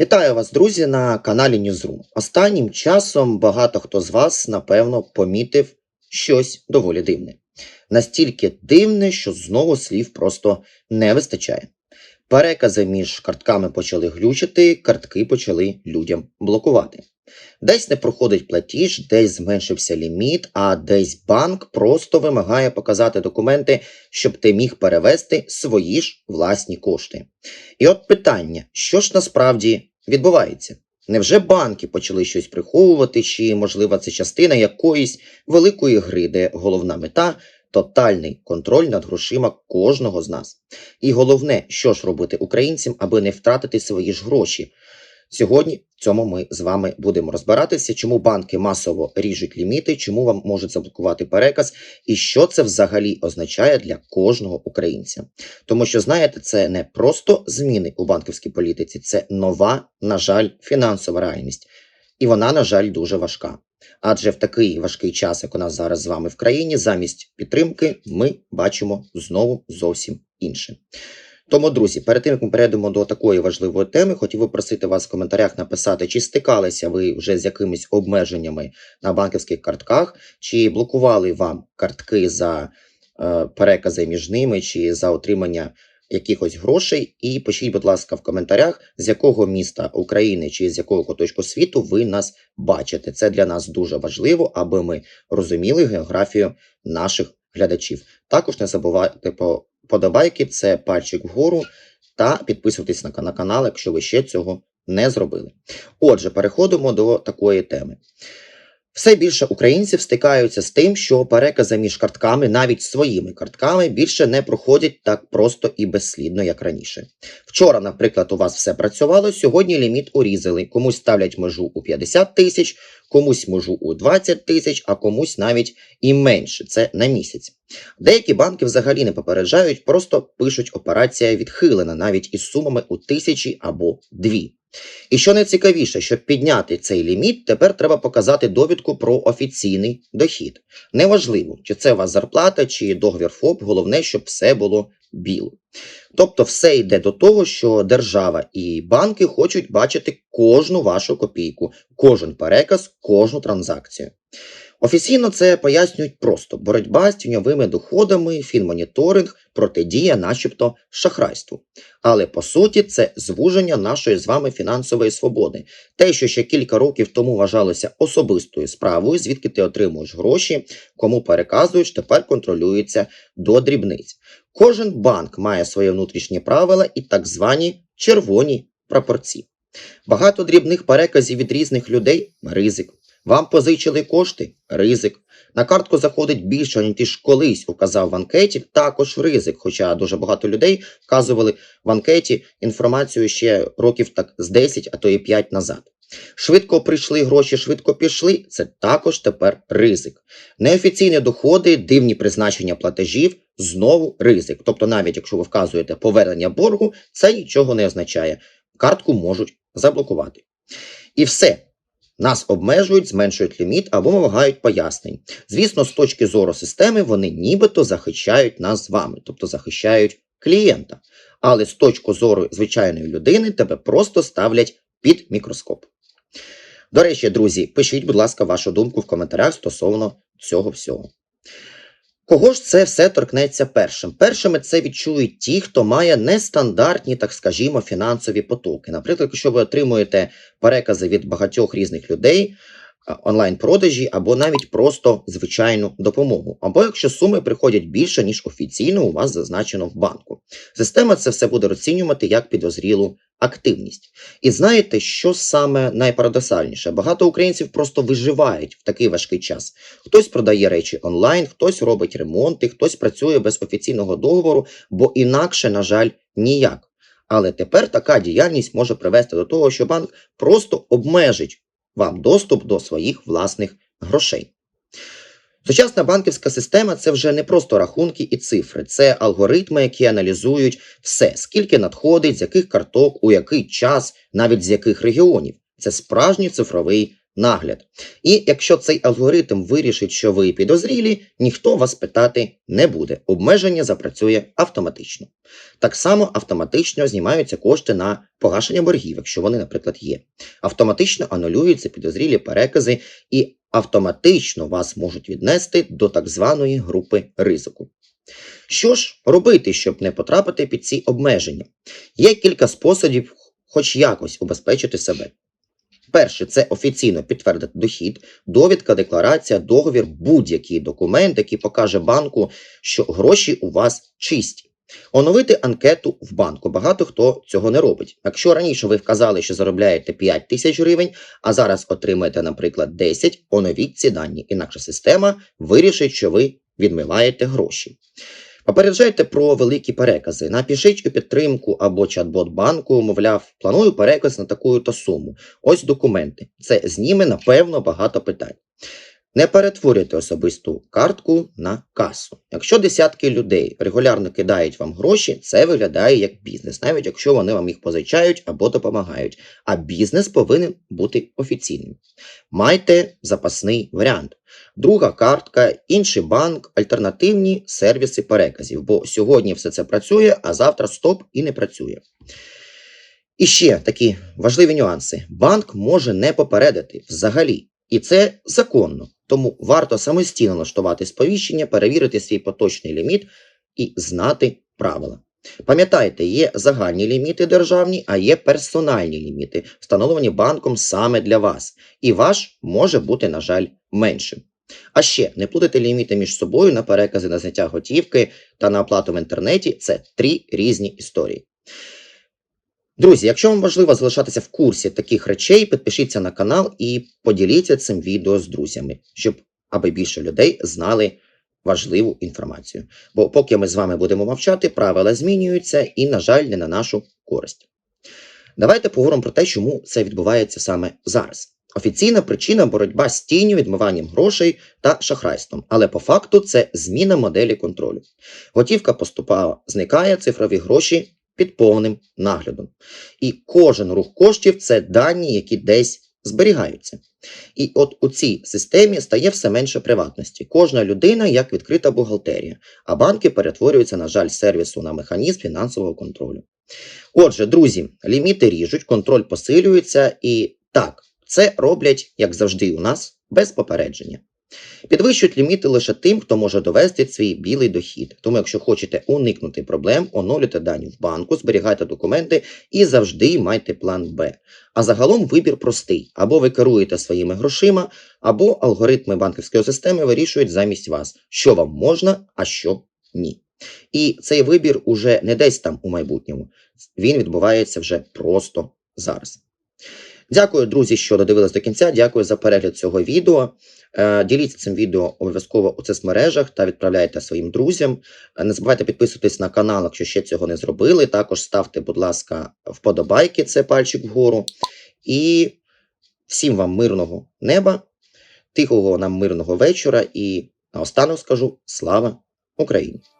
Вітаю вас, друзі, на каналі Newsroom. Останнім часом багато хто з вас, напевно, помітив щось доволі дивне. Настільки дивне, що знову слів просто не вистачає. Перекази між картками почали глючити, картки почали людям блокувати. Десь не проходить платіж, десь зменшився ліміт, а десь банк просто вимагає показати документи, щоб ти міг перевести свої ж власні кошти. І от питання: що ж насправді відбувається? Невже банки почали щось приховувати, чи, можливо, це частина якоїсь великої гри, де головна мета тотальний контроль над грошима кожного з нас? І головне, що ж робити українцям, аби не втратити свої ж гроші? Сьогодні в цьому ми з вами будемо розбиратися, чому банки масово ріжуть ліміти, чому вам можуть заблокувати переказ, і що це взагалі означає для кожного українця. Тому що, знаєте, це не просто зміни у банківській політиці, це нова, на жаль, фінансова реальність. І вона, на жаль, дуже важка. Адже в такий важкий час, як у нас зараз з вами в країні, замість підтримки ми бачимо знову зовсім інше. Тому, друзі, перед тим як ми перейдемо до такої важливої теми, хотів би просити вас в коментарях написати, чи стикалися ви вже з якимись обмеженнями на банківських картках, чи блокували вам картки за е, перекази між ними, чи за отримання якихось грошей. І пишіть, будь ласка, в коментарях, з якого міста України чи з якого куточку світу ви нас бачите. Це для нас дуже важливо, аби ми розуміли географію наших глядачів. Також не забувайте по подобайки, це пальчик вгору, та підписуйтесь на, на канал, якщо ви ще цього не зробили. Отже, переходимо до такої теми. Все більше українців стикаються з тим, що перекази між картками, навіть своїми картками, більше не проходять так просто і безслідно, як раніше. Вчора, наприклад, у вас все працювало, сьогодні ліміт урізали. Комусь ставлять межу у 50 тисяч, комусь межу у 20 тисяч, а комусь навіть і менше. Це на місяць. Деякі банки взагалі не попереджають, просто пишуть операція відхилена навіть із сумами у тисячі або дві. І що найцікавіше, щоб підняти цей ліміт, тепер треба показати довідку про офіційний дохід. Неважливо, чи це у вас зарплата, чи договір ФОП, головне, щоб все було біло. Тобто, все йде до того, що держава і банки хочуть бачити кожну вашу копійку, кожен переказ, кожну транзакцію. Офіційно це пояснюють просто боротьба з тіньовими доходами, фінмоніторинг, протидія, начебто, шахрайству. Але по суті, це звуження нашої з вами фінансової свободи. Те, що ще кілька років тому вважалося особистою справою, звідки ти отримуєш гроші, кому переказуєш, тепер контролюється до дрібниць. Кожен банк має своє внутрішні правила і так звані червоні прапорці. Багато дрібних переказів від різних людей ризик. Вам позичили кошти ризик. На картку заходить більше, ніж колись указав в анкеті, також ризик. Хоча дуже багато людей вказували в анкеті інформацію ще років так з 10, а то і 5 назад. Швидко прийшли гроші, швидко пішли. Це також тепер ризик. Неофіційні доходи, дивні призначення платежів знову ризик. Тобто, навіть якщо ви вказуєте повернення боргу, це нічого не означає. Картку можуть заблокувати. І все. Нас обмежують, зменшують ліміт або вимагають пояснень. Звісно, з точки зору системи вони нібито захищають нас з вами, тобто захищають клієнта. Але з точки зору звичайної людини тебе просто ставлять під мікроскоп. До речі, друзі, пишіть, будь ласка, вашу думку в коментарях стосовно цього всього. Кого ж це все торкнеться першим? Першими це відчують ті, хто має нестандартні, так скажімо, фінансові потоки. Наприклад, якщо ви отримуєте перекази від багатьох різних людей, онлайн-продажі або навіть просто звичайну допомогу, або якщо суми приходять більше, ніж офіційно у вас зазначено в банку. Система це все буде розцінювати як підозрілу активність. І знаєте, що саме найпарадоксальніше? Багато українців просто виживають в такий важкий час. Хтось продає речі онлайн, хтось робить ремонти, хтось працює без офіційного договору, бо інакше, на жаль, ніяк. Але тепер така діяльність може привести до того, що банк просто обмежить вам доступ до своїх власних грошей. Сучасна банківська система це вже не просто рахунки і цифри, це алгоритми, які аналізують все, скільки надходить, з яких карток, у який час, навіть з яких регіонів. Це справжній цифровий нагляд. І якщо цей алгоритм вирішить, що ви підозрілі, ніхто вас питати не буде. Обмеження запрацює автоматично. Так само автоматично знімаються кошти на погашення боргів, якщо вони, наприклад, є. Автоматично анулюються підозрілі перекази і автоматично вас можуть віднести до так званої групи ризику. Що ж робити, щоб не потрапити під ці обмеження? Є кілька способів, хоч якось убезпечити себе. Перше, це офіційно підтвердити дохід, довідка, декларація, договір, будь-який документ, який покаже банку, що гроші у вас чисті. Оновити анкету в банку. Багато хто цього не робить. Якщо раніше ви вказали, що заробляєте 5 тисяч гривень, а зараз отримаєте, наприклад, 10, оновіть ці дані. Інакше система вирішить, що ви відмиваєте гроші. Попереджайте про великі перекази. Напишіть у підтримку або чат-бот банку, мовляв, планую переказ на таку то суму. Ось документи. Це зніме, напевно, багато питань. Не перетворюйте особисту картку на касу. Якщо десятки людей регулярно кидають вам гроші, це виглядає як бізнес, навіть якщо вони вам їх позичають або допомагають. А бізнес повинен бути офіційним. Майте запасний варіант. Друга картка, інший банк, альтернативні сервіси переказів. Бо сьогодні все це працює, а завтра стоп і не працює. І ще такі важливі нюанси: банк може не попередити взагалі, і це законно. Тому варто самостійно налаштувати сповіщення, перевірити свій поточний ліміт і знати правила. Пам'ятайте, є загальні ліміти державні, а є персональні ліміти, встановлені банком саме для вас. І ваш може бути, на жаль, меншим. А ще не плутайте ліміти між собою на перекази на зняття готівки та на оплату в інтернеті це три різні історії. Друзі, якщо вам важливо залишатися в курсі таких речей, підпишіться на канал і поділіться цим відео з друзями, щоб аби більше людей знали важливу інформацію. Бо поки ми з вами будемо мовчати, правила змінюються і, на жаль, не на нашу користь. Давайте поговоримо про те, чому це відбувається саме зараз. Офіційна причина боротьба з тінню, відмиванням грошей та шахрайством, але по факту це зміна моделі контролю. Готівка поступала, зникає, цифрові гроші під повним наглядом. І кожен рух коштів це дані, які десь зберігаються. І от у цій системі стає все менше приватності. Кожна людина як відкрита бухгалтерія, а банки перетворюються, на жаль, сервісу на механізм фінансового контролю. Отже, друзі, ліміти ріжуть, контроль посилюється, і так, це роблять, як завжди, у нас без попередження. Підвищують ліміти лише тим, хто може довести свій білий дохід. Тому, якщо хочете уникнути проблем, оновлюйте дані в банку, зберігайте документи і завжди майте план Б. А загалом вибір простий: або ви керуєте своїми грошима, або алгоритми банківської системи вирішують замість вас, що вам можна, а що ні. І цей вибір уже не десь там у майбутньому. Він відбувається вже просто зараз. Дякую, друзі, що додивились до кінця. Дякую за перегляд цього відео. Е, Діліться цим відео обов'язково у соцмережах та відправляйте своїм друзям. Е, Не забувайте підписуватись на канал, якщо ще цього не зробили. Також ставте, будь ласка, вподобайки, це пальчик вгору. І всім вам мирного неба, тихого нам мирного вечора. І наостанок скажу слава Україні!